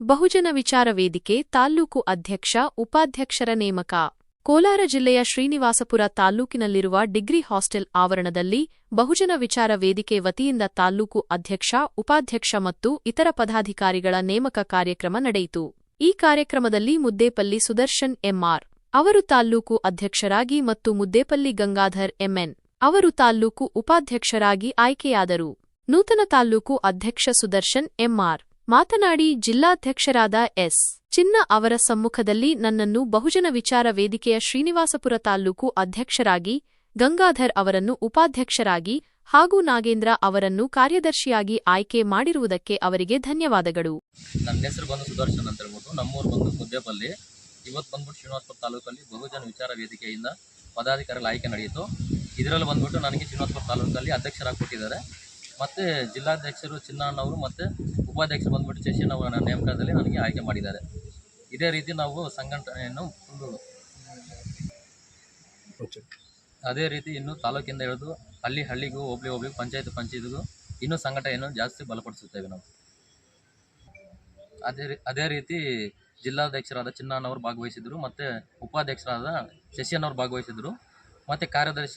ಬಹುಜನ ವಿಚಾರ ವೇದಿಕೆ ತಾಲ್ಲೂಕು ಅಧ್ಯಕ್ಷ, ಉಪಾಧ್ಯಕ್ಷರ ನೇಮಕ. ಕೋಲಾರ ಜಿಲ್ಲೆಯ ಶ್ರೀನಿವಾಸಪುರ ತಾಲ್ಲೂಕಿನಲ್ಲಿರುವ ಡಿಗ್ರಿ ಹಾಸ್ಟೆಲ್ ಆವರಣದಲ್ಲಿ ಬಹುಜನ ವಿಚಾರ ವೇದಿಕೆ ವತಿಯಿಂದ ತಾಲ್ಲೂಕು ಅಧ್ಯಕ್ಷ, ಉಪಾಧ್ಯಕ್ಷ ಮತ್ತು ಇತರ ಪದಾಧಿಕಾರಿಗಳ ನೇಮಕ ಕಾರ್ಯಕ್ರಮ ನಡೆಯಿತು. ಈ ಕಾರ್ಯಕ್ರಮದಲ್ಲಿ ಮುದ್ದೇಪಲ್ಲಿ ಸುದರ್ಶನ್ ಎಂಆರ್. ಅವರು ತಾಲ್ಲೂಕು ಅಧ್ಯಕ್ಷರಾಗಿ ಮತ್ತು ಮುದ್ದೇಪಲ್ಲಿ ಗಂಗಾಧರ್ ಎಂಎನ್. ಅವರು ತಾಲ್ಲೂಕು ಉಪಾಧ್ಯಕ್ಷರಾಗಿ ಆಯ್ಕೆಯಾದರು. ನೂತನ ತಾಲ್ಲೂಕು ಅಧ್ಯಕ್ಷ ಸುದರ್ಶನ್ ಎಂಆರ್. ಮಾತನಾಡಿ ಜಿಲ್ಲಾಧ್ಯಕ್ಷರಾದ ಎಸ್. ಚಿನ್ನ ಅವರ ಸಮ್ಮುಖದಲ್ಲಿ ನನ್ನನ್ನು ಬಹುಜನ ವಿಚಾರ ವೇದಿಕೆಯ ಶ್ರೀನಿವಾಸಪುರ ತಾಲ್ಲೂಕು ಅಧ್ಯಕ್ಷರಾಗಿ, ಗಂಗಾಧರ್ ಅವರನ್ನು ಉಪಾಧ್ಯಕ್ಷರಾಗಿ ಹಾಗೂ ನಾಗೇಂದ್ರ ಅವರನ್ನು ಕಾರ್ಯದರ್ಶಿಯಾಗಿ ಆಯ್ಕೆ ಮಾಡಿರುವುದಕ್ಕೆ ಅವರಿಗೆ ಧನ್ಯವಾದಗಳು. ನನ್ನ ಹೆಸರು ಬಂದು ಸುದರ್ಶನ್ ಅಂತ ಹೇಳ್ಬಿಟ್ಟು ನಮ್ಮೂರು ಬಂದು ಮುದ್ದೇಪಲ್ಲಿ ಇವತ್ತು ಬಂದ್ಬಿಟ್ಟು ಶ್ರೀನಿವಾಸಪುರ ತಾಲೂಕಲ್ಲಿ ಬಹುಜನ ವಿಚಾರ ವೇದಿಕೆಯಿಂದ ಪದಾಧಿಕಾರಿಗಳ ಆಯ್ಕೆ ನಡೆಯಿತು. ಇದರಲ್ಲಿ ಬಂದ್ಬಿಟ್ಟು ನನಗೆ ಶ್ರೀನಿವಾಸಪುರ ತಾಲೂಕಲ್ಲಿ ಅಧ್ಯಕ್ಷರಾಗಿ ಕೊಟ್ಟಿದ್ದಾರೆ. ಮತ್ತು ಜಿಲ್ಲಾಧ್ಯಕ್ಷರು ಚಿನ್ನಣ್ಣವರು ಮತ್ತು ಉಪಾಧ್ಯಕ್ಷರು ಬಂದ್ಬಿಟ್ಟು ಶಶಿನ್ ಅವರ ನೇಮಕದಲ್ಲಿ ನನಗೆ ಆಯ್ಕೆ ಮಾಡಿದ್ದಾರೆ. ಇದೇ ರೀತಿ ನಾವು ಸಂಘಟನೆಯನ್ನು ಅದೇ ರೀತಿ ಇನ್ನು ತಾಲೂಕಿಂದ ಹಿಡಿದು ಹಳ್ಳಿ ಹಳ್ಳಿಗೂ ಹೋಬಳಿ ಹೋಬಳಿಗೂ ಪಂಚಾಯತ್ ಪಂಚಾಯತ್ಗೂ ಇನ್ನೂ ಸಂಘಟನೆಯನ್ನು ಜಾಸ್ತಿ ಬಲಪಡಿಸುತ್ತೇವೆ ನಾವು. ಅದೇ ಅದೇ ರೀತಿ ಜಿಲ್ಲಾಧ್ಯಕ್ಷರಾದ ಚಿನ್ನಣ್ಣವರು ಭಾಗವಹಿಸಿದ್ರು ಮತ್ತು ಉಪಾಧ್ಯಕ್ಷರಾದ ಶಶಿಯನ್ನವರು ಭಾಗವಹಿಸಿದ್ರು. ಮತ್ತು ಕಾರ್ಯದರ್ಶಿ